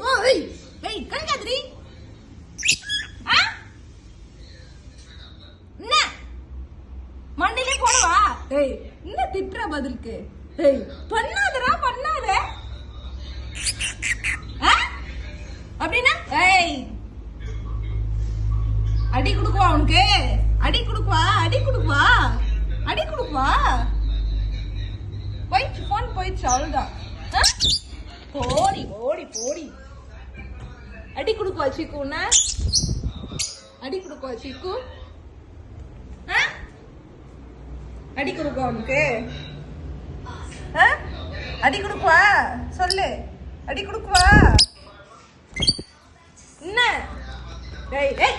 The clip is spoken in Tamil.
ஏய் கழுகாதடி என்ன? மண்ணிலே போடவா? ஏய் என்ன திட்டுற பதிலுக்கு? ஏய் பண்ணாதடா பண்ணாத. அப்படின்னா ஏய். அடி கொடுக்குவா உனக்கு? அடி கொடுக்குவா? அடி கொடுக்குவா? அடி கொடுக்குவா? போயிடுச்சு போன் போயிடுச்சு அவ்வளோதான் போடி ஓடி போடி. அடி கொடுக்குவா சீக்குன்னா அடி கொடுக்குவா சீக்கு? அடி கொடுக்குவா உனக்கு? அடி கொடுக்குவா? சொல்லு. அடி கொடுக்குவா? என்ன? டேய் டேய்